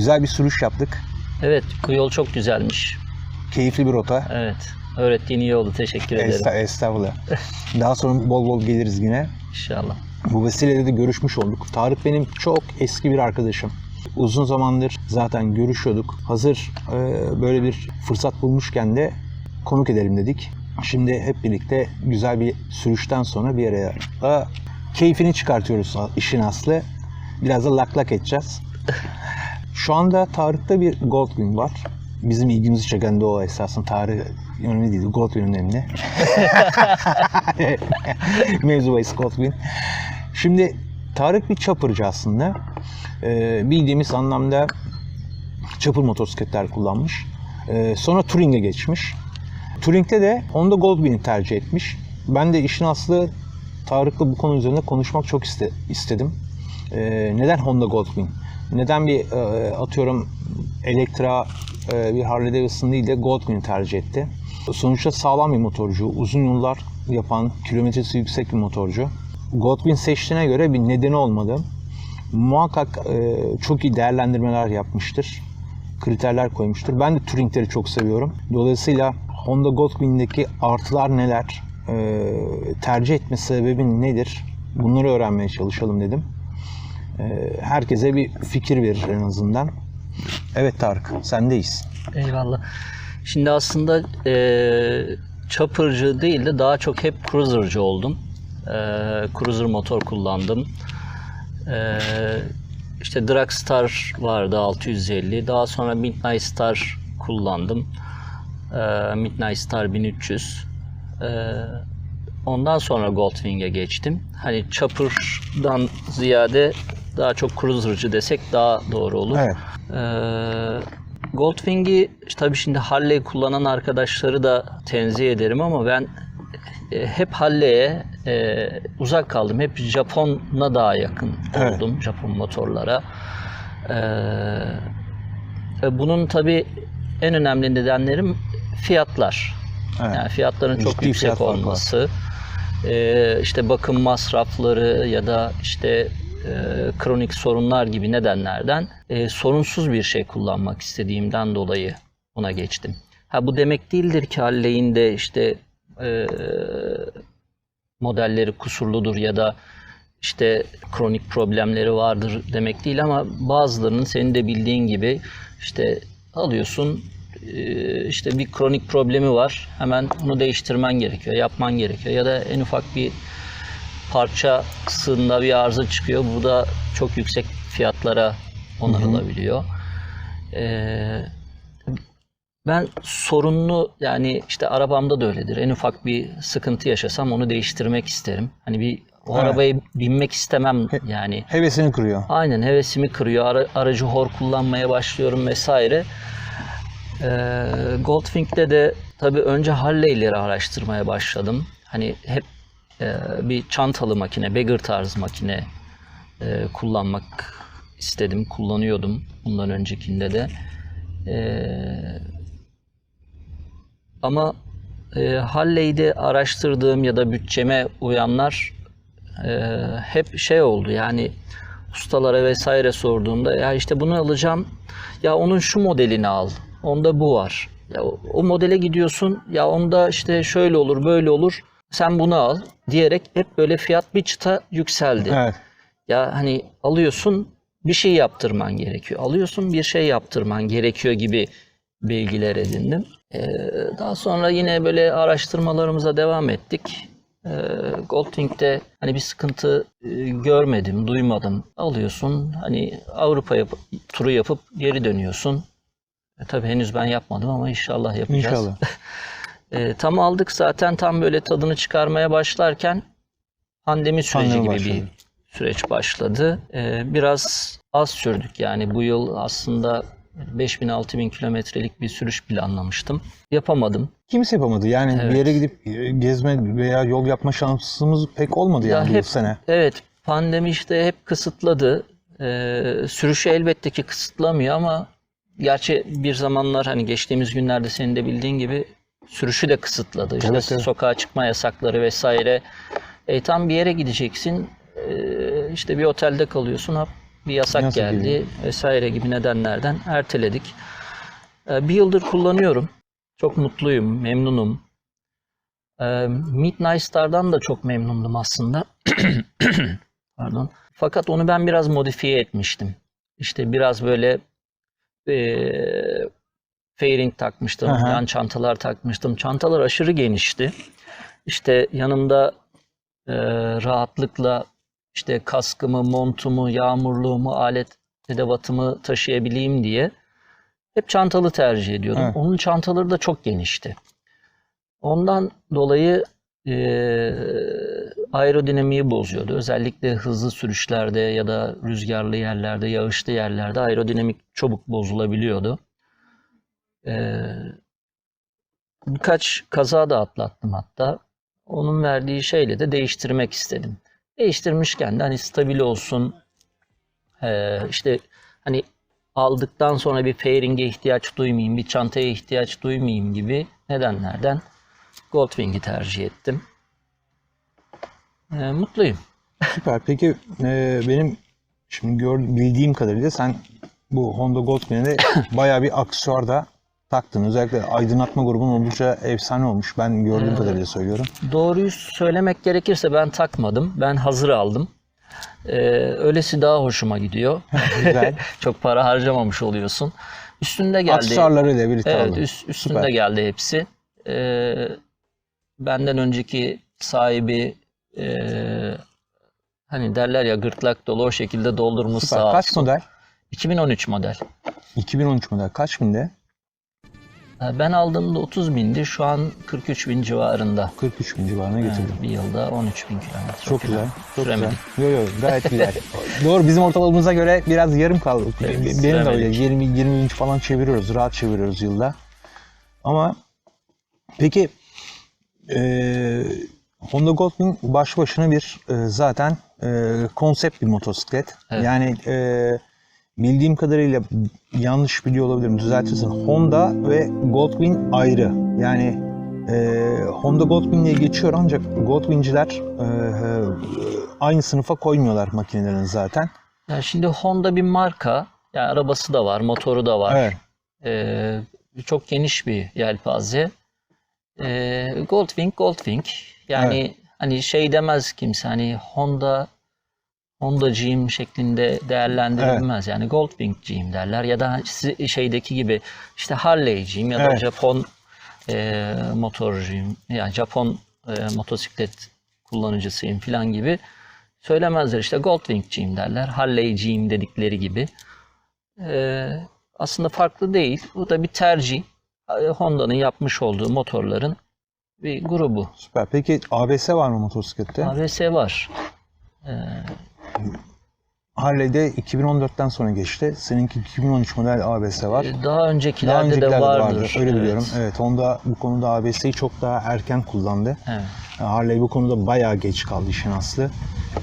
Güzel bir sürüş yaptık. Evet, bu yol çok güzelmiş. Keyifli bir rota. Evet, öğrettiğin iyi oldu. Teşekkür ederim. Esta, estağfurullah. Daha sonra bol bol geliriz yine. İnşallah. Bu vesileyle de görüşmüş olduk. Tarık benim çok eski bir arkadaşım. Uzun zamandır zaten görüşüyorduk. Hazır e, böyle bir fırsat bulmuşken de konuk edelim dedik. Şimdi hep birlikte güzel bir sürüşten sonra bir araya keyfini çıkartıyoruz işin aslı. Biraz da lak lak edeceğiz. Şu anda Tarık'ta bir Goldwing var. Bizim ilgimizi çeken de o esasında Tarık önemli değil, Goldwing önemli. Mevzu bahis Goldwing. Şimdi Tarık bir chopper'cı aslında. Ee, bildiğimiz anlamda chopper motosikletler kullanmış. Ee, sonra Touring'e geçmiş. Touring'de de Honda Goldwing'i tercih etmiş. Ben de işin aslı Tarık'la bu konu üzerinde konuşmak çok iste, istedim. Ee, neden Honda Goldwing? Neden bir e, atıyorum Elektra e, bir Harley Davidson değil de Goldwing'i tercih etti? Sonuçta sağlam bir motorcu, uzun yollar yapan, kilometresi yüksek bir motorcu. Goldwing seçtiğine göre bir nedeni olmadı. Muhakkak e, çok iyi değerlendirmeler yapmıştır. Kriterler koymuştur. Ben de Touring'leri çok seviyorum. Dolayısıyla Honda Goldwing'deki artılar neler? E, tercih etme sebebi nedir? Bunları öğrenmeye çalışalım dedim. E, herkese bir fikir verir en azından. Evet Tarık, sendeyiz. Eyvallah. Şimdi aslında e, chopper'cı değil de daha çok hep cruiser'cı oldum. E, cruiser motor kullandım. E, işte Dragstar vardı 650. Daha sonra Midnight Star kullandım. E, Midnight Star 1300. E, ondan sonra Goldwing'e geçtim. Hani chopper'dan ziyade daha çok cruiser'cı desek daha doğru olur. Evet. Ee, Goldwing'i tabii şimdi Harley kullanan arkadaşları da tenzih ederim ama ben e, hep Harley'e e, uzak kaldım. Hep Japon'a daha yakın Evet. oldum. Japon motorlara. Ee, e, bunun tabii en önemli nedenlerim fiyatlar. Evet. Yani fiyatların çok Ciddi yüksek fiyat farkı var. olması. Ee, işte bakım masrafları ya da işte e, kronik sorunlar gibi nedenlerden e, sorunsuz bir şey kullanmak istediğimden dolayı buna geçtim. Ha bu demek değildir ki Halley'in de işte e, modelleri kusurludur ya da işte kronik problemleri vardır demek değil ama bazılarının senin de bildiğin gibi işte alıyorsun e, işte bir kronik problemi var hemen bunu değiştirmen gerekiyor, yapman gerekiyor ya da en ufak bir parçasında bir arıza çıkıyor. Bu da çok yüksek fiyatlara onarılabiliyor. Ee, ben sorunlu yani işte arabamda da öyledir. En ufak bir sıkıntı yaşasam onu değiştirmek isterim. Hani bir o Evet. arabaya binmek istemem yani. Hevesini kırıyor. Aynen hevesimi kırıyor. Ara- aracı hor kullanmaya başlıyorum vesaire. Ee, Goldwing'de de tabii önce Harley'leri araştırmaya başladım. Hani hep bir çantalı makine, beggar tarzı makine e, kullanmak istedim. Kullanıyordum bundan öncekinde de. Ee, ama e, Harley'de araştırdığım ya da bütçeme uyanlar e, hep şey oldu yani ustalara vesaire sorduğumda ya işte bunu alacağım ya onun şu modelini al onda bu var ya o modele gidiyorsun ya onda işte şöyle olur böyle olur sen bunu al diyerek hep böyle fiyat bir çıta yükseldi. Evet. Ya hani alıyorsun bir şey yaptırman gerekiyor. Alıyorsun bir şey yaptırman gerekiyor gibi bilgiler edindim. Ee, daha sonra yine böyle araştırmalarımıza devam ettik. Ee, Goldwing'de hani bir sıkıntı e, görmedim, duymadım. Alıyorsun hani Avrupa yap- turu yapıp geri dönüyorsun. E, tabii henüz ben yapmadım ama inşallah yapacağız. İnşallah. E, tam aldık zaten tam böyle tadını çıkarmaya başlarken pandemi süreci Pandemi gibi başladı. bir süreç başladı. E, biraz az sürdük yani bu yıl aslında 5000-6000 kilometrelik bir sürüş planlamıştım. Yapamadım. Kimse yapamadı. Yani Evet. bir yere gidip gezme veya yol yapma şansımız pek olmadı Ya yani bu hep- sene. Evet pandemi işte hep kısıtladı. E, sürüşü elbette ki kısıtlamıyor ama gerçi bir zamanlar hani geçtiğimiz günlerde senin de bildiğin gibi sürüşü de kısıtladı. İşte Evet, evet. sokağa çıkma yasakları vesaire. E, tam bir yere gideceksin. E, işte bir otelde kalıyorsun. Hop, bir yasak, Yasak geldi geliyor. vesaire gibi nedenlerden erteledik. Ee, bir yıldır kullanıyorum. Çok mutluyum, memnunum. Ee, Midnight Star'dan da çok memnundum aslında. Pardon. Fakat onu ben biraz modifiye etmiştim. İşte biraz böyle eee fairing takmıştım, Aha. yan çantalar takmıştım. Çantalar aşırı genişti. İşte yanımda eee, rahatlıkla işte kaskımı, montumu, yağmurluğumu, alet edevatımı taşıyabileyim diye hep çantalı tercih ediyordum. Evet. Onun çantaları da çok genişti. Ondan dolayı eee aerodinamiği bozuyordu. Özellikle hızlı sürüşlerde ya da rüzgarlı yerlerde, yağışlı yerlerde aerodinamik çabuk bozulabiliyordu. Eee, birkaç kaza da atlattım hatta. Onun verdiği şeyle de değiştirmek istedim. Değiştirmişken de hani stabil olsun, eee, işte hani aldıktan sonra bir fairing'e ihtiyaç duymayayım, bir çantaya ihtiyaç duymayayım gibi nedenlerden Goldwing'i tercih ettim. Eee, mutluyum. Süper. Peki e, benim şimdi gör, bildiğim kadarıyla sen bu Honda Goldwing'e bayağı bir aksesuar da taktın. Özellikle aydınlatma grubun oldukça efsane olmuş. Ben gördüğüm Evet. kadarıyla söylüyorum. Doğruyu söylemek gerekirse ben takmadım. Ben hazır aldım. Ee, öylesi daha hoşuma gidiyor. Güzel. Çok para harcamamış oluyorsun. Üstünde geldi. Aksesuarlarıyla birlikte Evet, aldın. üst, üstünde Süper. geldi hepsi. Ee, benden önceki sahibi e, hani derler ya gırtlak dolu o şekilde doldurmuş Süper. sağ Kaç model? 2013 model. 2013 model. Kaç binde? Ben aldığımda 30 bindi. Şu an 43 bin civarında. 43 bin civarına getirdim. Yani bir yılda 13 bin kilometre. Çok güzel. Çok güzel. Yok yok gayet güzel. Doğru bizim ortalamamıza göre biraz yarım kaldı. Evet, Benim de öyle 20 20 inç falan çeviriyoruz. Rahat çeviriyoruz yılda. Ama peki eee Honda Goldwing baş başına bir e, zaten e, konsept bir motosiklet. Evet. Yani e, bildiğim kadarıyla yanlış biliyor olabilirim düzeltirsin. Honda ve Goldwing ayrı. Yani e, Honda Goldwing'e geçiyor ancak Goldwing'ciler e, e, aynı sınıfa koymuyorlar makinelerini zaten. Yani şimdi Honda bir marka. Yani arabası da var, motoru da var. Evet. Ee, çok geniş bir yelpaze. Ee, Goldwing, Goldwing. Yani hani şey demez kimse hani Honda Honda'cıyım şeklinde değerlendirilmez. Yani Goldwing'ciyim derler ya da şeydeki gibi işte Harley'ciyim ya da Evet. Japon e, motorcuyum. Yani Japon e, motosiklet kullanıcısıyım falan gibi söylemezler. İşte Goldwing'ciyim derler. Harley'ciyim dedikleri gibi. Ee, aslında farklı değil. Bu da bir tercih. Ee, Honda'nın yapmış olduğu motorların bir grubu. Süper. Peki ABS var mı motosiklette? ABS var. Ee, Harley'de 2014'ten sonra geçti. Seninki 2013 model ABS var. daha Daha öncekilerde öncekilerde de vardır. vardı. Öyle Evet. biliyorum. Evet. Honda bu konuda ABS'yi çok daha erken kullandı. Evet. Harley bu konuda bayağı geç kaldı işin aslı.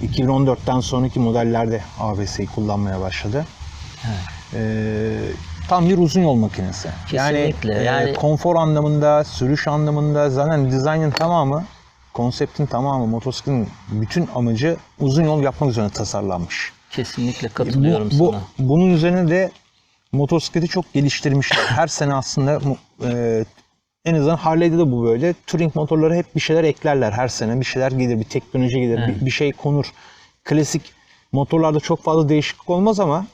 2014'ten sonraki modellerde ABS'yi kullanmaya başladı. Ee, tam bir uzun yol makinesi. Kesinlikle. Yani, e, Yani- konfor anlamında, sürüş anlamında zaten dizaynın tamamı, konseptin tamamı, motosikletin bütün amacı uzun yol yapmak üzerine tasarlanmış. Kesinlikle katılıyorum bu, bu- sana. bunun üzerine de motosikleti çok geliştirmişler. Her sene aslında e, en azından Harley'de de bu böyle. Touring motorları hep bir şeyler eklerler her sene. Bir şeyler gelir, bir teknoloji gelir, bir, bir şey konur. Klasik motorlarda çok fazla değişiklik olmaz ama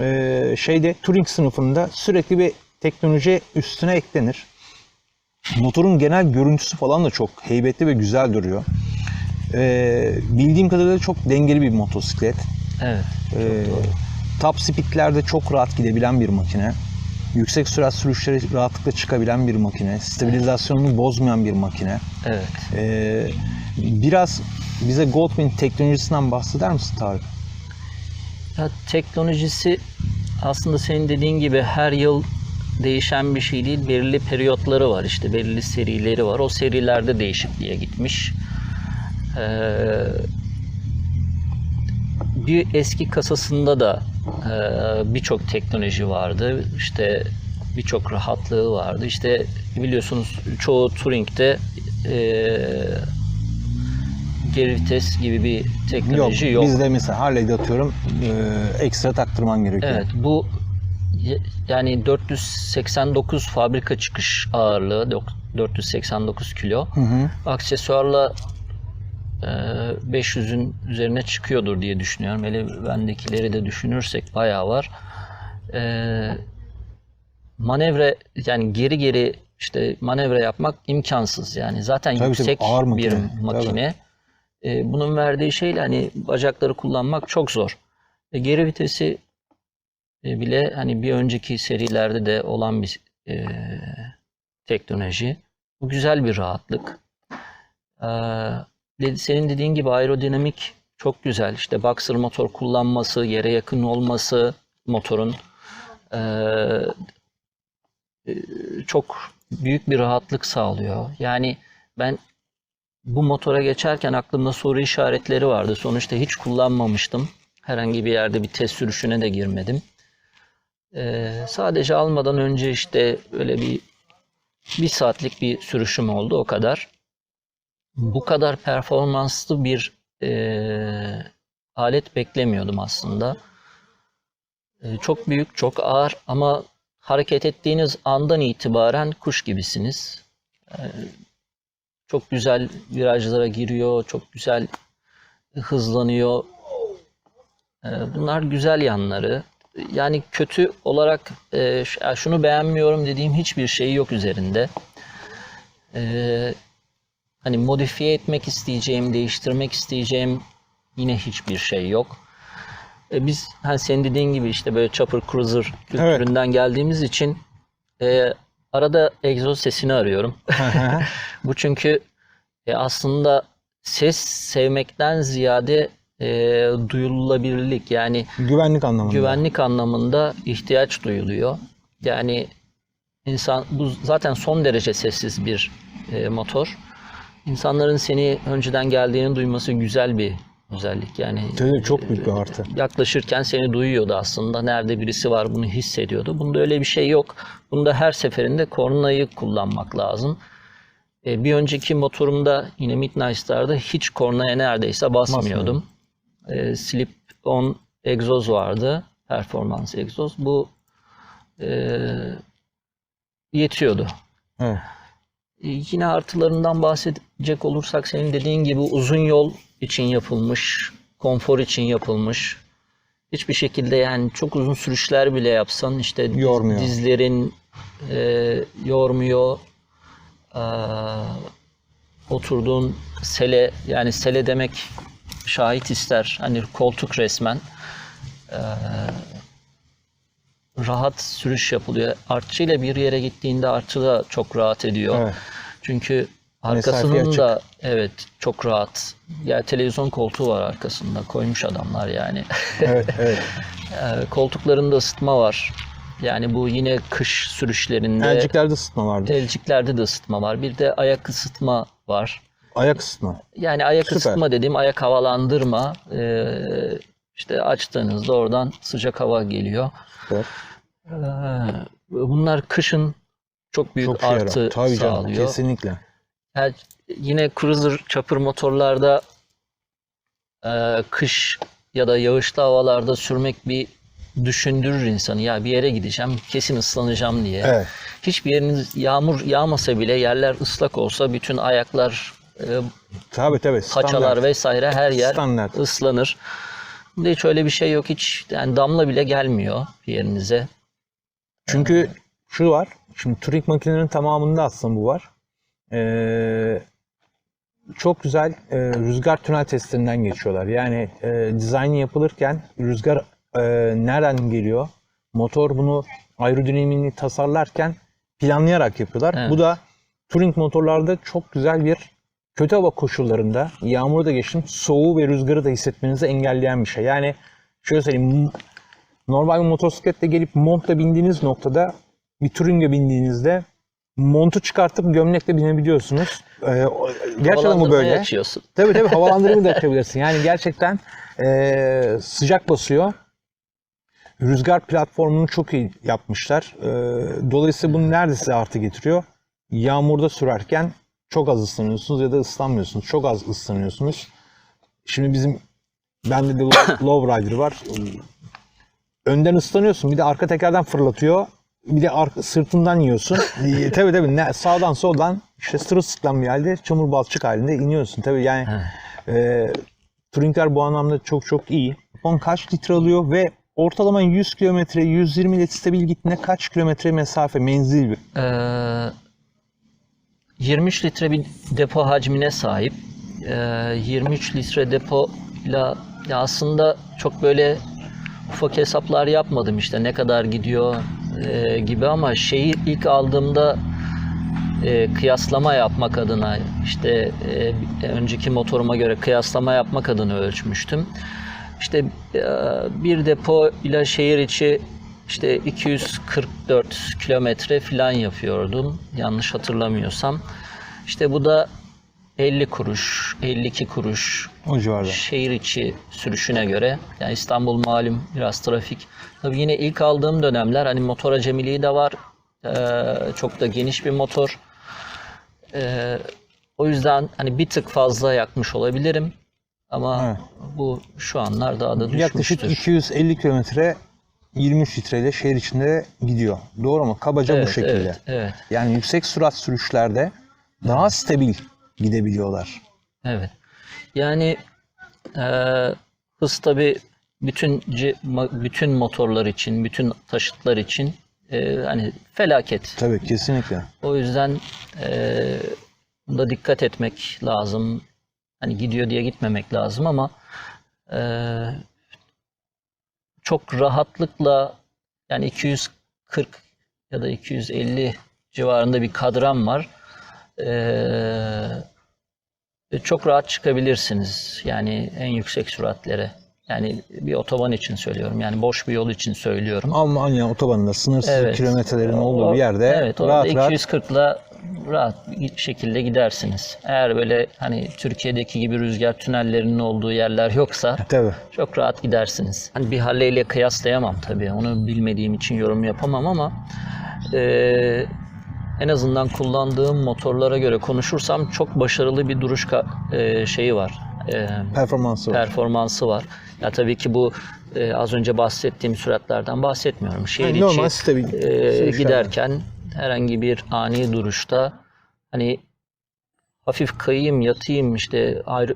e, şeyde Touring sınıfında sürekli bir teknoloji üstüne eklenir. Motorun genel görüntüsü falan da çok heybetli ve güzel duruyor. E, bildiğim kadarıyla çok dengeli bir motosiklet. Evet. Ee, top speedlerde çok rahat gidebilen bir makine. Yüksek sürat sürüşleri rahatlıkla çıkabilen bir makine. Stabilizasyonunu bozmayan bir makine. Evet. Ee, biraz bize Goldwing teknolojisinden bahseder misin Tarık? Ya, teknolojisi aslında senin dediğin gibi her yıl değişen bir şey değil. Belirli periyotları var işte belirli serileri var. O serilerde değişikliğe gitmiş. Ee, bir eski kasasında da e, birçok teknoloji vardı. İşte birçok rahatlığı vardı. İşte biliyorsunuz çoğu Touring'de e, geri vites gibi bir Yok, teknoloji yok. bizde mesela Harley'de atıyorum e, ekstra taktırman gerekiyor. Evet bu yani 489 fabrika çıkış ağırlığı dok- 489 kilo. Hı hı. Aksesuarla e, 500'ün üzerine çıkıyordur diye düşünüyorum. Hele bendekileri de düşünürsek bayağı var. E, manevra yani geri geri işte manevra yapmak imkansız yani. Zaten Tabii, tabii, yüksek ağır bir makine. makine. E, bunun verdiği şeyle hani bacakları kullanmak çok zor. E, geri vitesi e, bile hani bir önceki serilerde de olan bir e, teknoloji. Bu güzel bir rahatlık. Ee, senin dediğin gibi aerodinamik çok güzel. İşte boxer motor kullanması, yere yakın olması motorun ee, e, çok büyük bir rahatlık sağlıyor. Yani ben bu motora geçerken aklımda soru işaretleri vardı. Sonuçta hiç kullanmamıştım. Herhangi bir yerde bir test sürüşüne de girmedim. Ee, sadece almadan önce işte öyle bir bir saatlik bir sürüşüm oldu o kadar. Bu kadar performanslı bir eee, alet beklemiyordum aslında. Eee, çok büyük, çok ağır ama hareket ettiğiniz andan itibaren kuş gibisiniz. Eee, çok güzel virajlara giriyor, çok güzel hızlanıyor. Eee, bunlar güzel yanları. Yani kötü olarak ya şunu beğenmiyorum dediğim hiçbir şey yok üzerinde. Eee, hani modifiye etmek isteyeceğim, değiştirmek isteyeceğim yine hiçbir şey yok. E, biz hani senin dediğin gibi işte böyle chopper cruiser kültüründen geldiğimiz için e, arada egzoz sesini arıyorum. Bu çünkü e, aslında ses sevmekten ziyade e, duyulabilirlik yani Güvenlik anlamında. güvenlik anlamında ihtiyaç duyuluyor. Yani insan bu zaten son derece sessiz bir e, motor. İnsanların seni önceden geldiğini duyması güzel bir özellik. Yani Tabii çok büyük bir artı. yaklaşırken seni duyuyordu aslında. Nerede birisi var bunu hissediyordu. Bunda öyle bir şey yok. Bunda her seferinde kornayı kullanmak lazım. E, bir önceki motorumda yine Midnight Star'da hiç kornaya neredeyse basmıyordum. E, slip on egzoz vardı. Performans egzoz. Bu e, yetiyordu. Evet. Yine artılarından bahsedecek olursak senin dediğin gibi uzun yol için yapılmış, konfor için yapılmış. Hiçbir şekilde yani çok uzun sürüşler bile yapsan işte Yormuyor. dizlerin e, yormuyor. E, oturduğun sele yani sele demek şahit ister. Hani koltuk resmen. E, rahat sürüş yapılıyor. Artçıyla bir yere gittiğinde artçı da çok rahat ediyor. Evet. Çünkü arkasının da evet çok rahat. Ya televizyon koltuğu var arkasında. Koymuş adamlar yani. Evet, evet. Ee, Koltuklarında ısıtma var. Yani bu yine kış sürüşlerinde Elciklerde ısıtma vardı. elciklerde de ısıtma var. Bir de ayak ısıtma var. Ayak ısıtma. Yani ayak Süper. ısıtma dediğim ayak havalandırma. Ee, işte açtığınızda oradan sıcak hava geliyor. Süper. Ee, bunlar kışın çok büyük Çok şey yarar. artı Tabii canım, sağlıyor. kesinlikle. Yani yine cruiser chopper motorlarda e, kış ya da yağışlı havalarda sürmek bir düşündürür insanı. Ya bir yere gideceğim, kesin ıslanacağım diye. Evet. Hiçbir yeriniz yağmur yağmasa bile yerler ıslak olsa bütün ayaklar, e, Tabii tabii. paçalar standart. vesaire her yer Standart. ıslanır. Bunda hiç öyle bir şey yok. Hiç yani damla bile gelmiyor yerinize. Çünkü şu var. Şimdi Turing makinenin tamamında aslında bu var. Ee, çok güzel e, rüzgar tünel testlerinden geçiyorlar. Yani e, dizaynı yapılırken rüzgar e, nereden geliyor? Motor bunu aerodinamiğini tasarlarken planlayarak yapıyorlar. Evet. Bu da Touring motorlarda çok güzel bir kötü hava koşullarında yağmuru da geçtim soğuğu ve rüzgarı da hissetmenizi engelleyen bir şey. Yani şöyle söyleyeyim normal bir motosikletle gelip montla bindiğiniz noktada bir Touring'e bindiğinizde montu çıkartıp gömlekle binebiliyorsunuz. Ee, gerçekten bu böyle. açıyorsun. Tabii tabii havalandırmayı da açabilirsin. Yani gerçekten eee, sıcak basıyor. Rüzgar platformunu çok iyi yapmışlar. Eee, dolayısıyla bunu neredeyse artı getiriyor. Yağmurda sürerken çok az ıslanıyorsunuz ya da ıslanmıyorsunuz. Çok az ıslanıyorsunuz. şimdi bizim bende de low, rider var. Önden ıslanıyorsun bir de arka tekerden fırlatıyor. Bir de arka, sırtından yiyorsun. Ee, tabii tabii ne, sağdan soldan işte sırılsıklam bir halde çamur balçık halinde iniyorsun. Tabii yani e, Touringler bu anlamda çok çok iyi. On kaç litre alıyor ve ortalama 100 kilometre 120 ile stabil gittiğinde kaç kilometre mesafe menzil bir Ee, 23 litre bir depo hacmine sahip. Ee, 23 litre depoyla ya aslında çok böyle ufak hesaplar yapmadım işte ne kadar gidiyor e, gibi ama şeyi ilk aldığımda e, kıyaslama yapmak adına işte e, önceki motoruma göre kıyaslama yapmak adına ölçmüştüm. İşte bir depo ile şehir içi işte 244 kilometre falan yapıyordum yanlış hatırlamıyorsam. İşte bu da 50 kuruş, 52 kuruş o civarda. şehir içi sürüşüne göre. Yani İstanbul malum biraz trafik. Tabii yine ilk aldığım dönemler hani motor acemiliği de var. Ee, çok da geniş bir motor. Ee, o yüzden hani bir tık fazla yakmış olabilirim. Ama Evet. bu şu anlar daha da düşmüştür. Yaklaşık 250 kilometre 23 litreyle şehir içinde gidiyor. Doğru mu? Kabaca evet, bu şekilde. Evet, evet, Yani yüksek sürat sürüşlerde daha stabil gidebiliyorlar. evet. Yani e, hız tabii bütün bütün motorlar için, bütün taşıtlar için e, hani felaket. Tabii kesinlikle. O yüzden eee bunda dikkat etmek lazım. Hani gidiyor diye gitmemek lazım ama eee, çok rahatlıkla yani 240 ya da 250 civarında bir kadran var. Ve çok rahat çıkabilirsiniz. Yani en yüksek süratlere. Yani bir otoban için söylüyorum. Yani boş bir yol için söylüyorum. Almanya otobanında sınırsız Evet. kilometrelerin olduğu bir yerde evet, rahat rahat 240'la rahat bir şekilde gidersiniz. Eğer böyle hani Türkiye'deki gibi rüzgar tünellerinin olduğu yerler yoksa tabii. çok rahat gidersiniz. Hani bir Harley ile kıyaslayamam tabii. Onu bilmediğim için yorum yapamam ama eee, en azından kullandığım motorlara göre konuşursam çok başarılı bir duruş ka- eee, şeyi var. Eee, performansı var. performansı var. Ya tabii ki bu e, az önce bahsettiğim süratlerden bahsetmiyorum. Şehir Yani içi normal e, giderken herhangi bir ani duruşta hani hafif kayayım, yatayım işte ayrı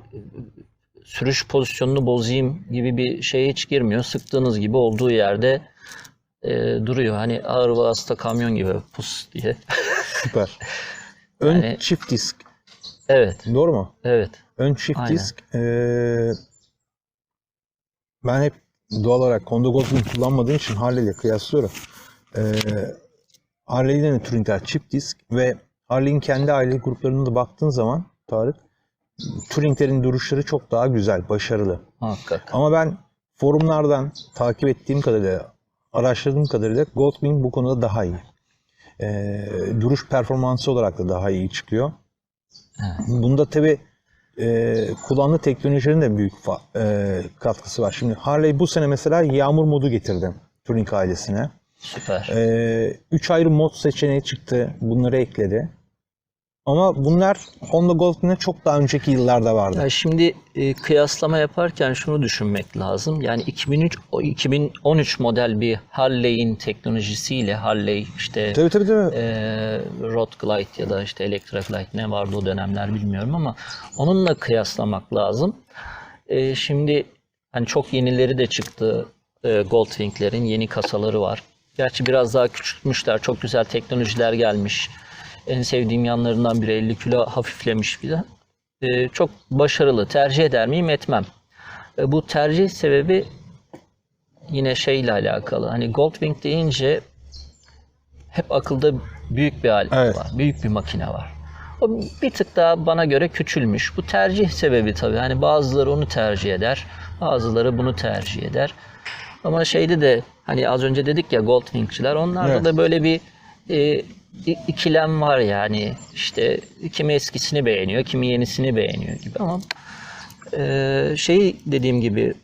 sürüş pozisyonunu bozayım gibi bir şeye hiç girmiyor. Sıktığınız gibi olduğu yerde e, duruyor. Hani ağır vasıta kamyon gibi pus diye. Süper. Ön Yani- çift disk. evet, Doğru mu? evet. Ön çift Aynen. disk. eee, ben hep doğal olarak Honda Goldwing kullanmadığım için Harley ile kıyaslıyorum. Eee Harley'den de Touring'ler çift disk ve Harley'in kendi aile gruplarına da baktığın zaman Tarık Touring'lerin duruşları çok daha güzel, başarılı. Muhakkak. Ama ben forumlardan takip ettiğim kadarıyla, araştırdığım kadarıyla Goldwing bu konuda daha iyi. Ee, duruş performansı olarak da daha iyi çıkıyor. Bunda tabi e, kullandığı teknolojinin de büyük fa- e, katkısı var. Şimdi Harley bu sene mesela yağmur modu getirdi Touring ailesine. Süper. Ee, üç ayrı mod seçeneği çıktı. Bunları ekledi. Ama bunlar Honda Goldwing'de çok daha önceki yıllarda vardı. Ya şimdi e, kıyaslama yaparken şunu düşünmek lazım. Yani 2003 o 2013 model bir Harley'in teknolojisiyle Harley işte Tabii tabii tabii. e, Road Glide ya da işte Electra Glide ne vardı o dönemler bilmiyorum ama onunla kıyaslamak lazım. E, şimdi hani çok yenileri de çıktı. E, Goldwing'lerin yeni kasaları var. Gerçi biraz daha küçültmüşler. Çok güzel teknolojiler gelmiş. En sevdiğim yanlarından biri 50 kilo hafiflemiş bir de. E, çok başarılı. Tercih eder miyim? Etmem. E, bu tercih sebebi yine şeyle alakalı. Hani Goldwing deyince hep akılda büyük bir alet Evet. var. Büyük bir makine var. O bir tık daha bana göre küçülmüş. Bu tercih sebebi tabii. Hani bazıları onu tercih eder. Bazıları bunu tercih eder. Ama şeyde de hani az önce dedik ya Goldwing'çiler onlarda Evet. da böyle bir e, ikilem var yani. İşte kimi eskisini beğeniyor, kimi yenisini beğeniyor gibi ama e, şey dediğim gibi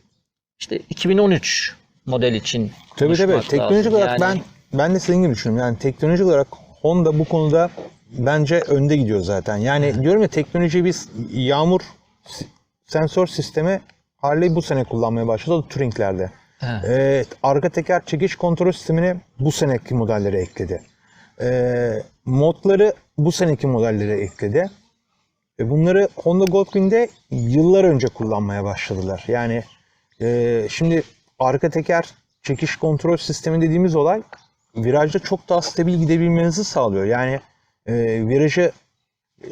işte 2013 model için Tabii tabii. Teknolojik lazım. olarak Yani- ben ben de senin gibi düşünüyorum. Yani teknolojik olarak Honda bu konuda bence önde gidiyor zaten. Yani diyorum ya teknolojiyi biz yağmur sensör sistemi Harley bu sene kullanmaya başladı. O da Touring'lerde. Evet. Ee, arka teker çekiş kontrol sistemini bu seneki modellere ekledi. Ee, modları bu seneki modellere ekledi. Ve bunları Honda Goldwing'de yıllar önce kullanmaya başladılar. Yani e, şimdi arka teker çekiş kontrol sistemi dediğimiz olay virajda çok daha stabil gidebilmenizi sağlıyor. Yani e, virajı e,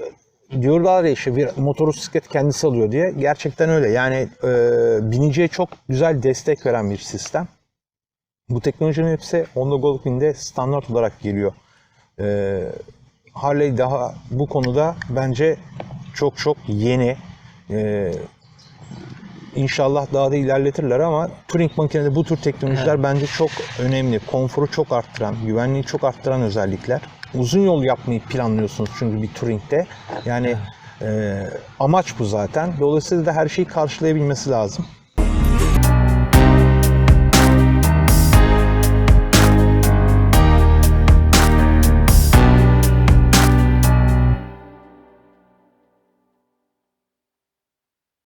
diyorlar ya işte bir motosiklet kendisi alıyor diye. Gerçekten öyle. Yani e, biniciye çok güzel destek veren bir sistem. Bu teknolojinin hepsi Honda Goldwing'de standart olarak geliyor. E, Harley daha bu konuda bence çok çok yeni. E, İnşallah daha da ilerletirler ama Touring makinede bu tür teknolojiler bence çok önemli. Konforu çok arttıran, güvenliği çok arttıran özellikler. Uzun yol yapmayı planlıyorsunuz çünkü bir Touring'de. Yani e, amaç bu zaten. Dolayısıyla da her şeyi karşılayabilmesi lazım.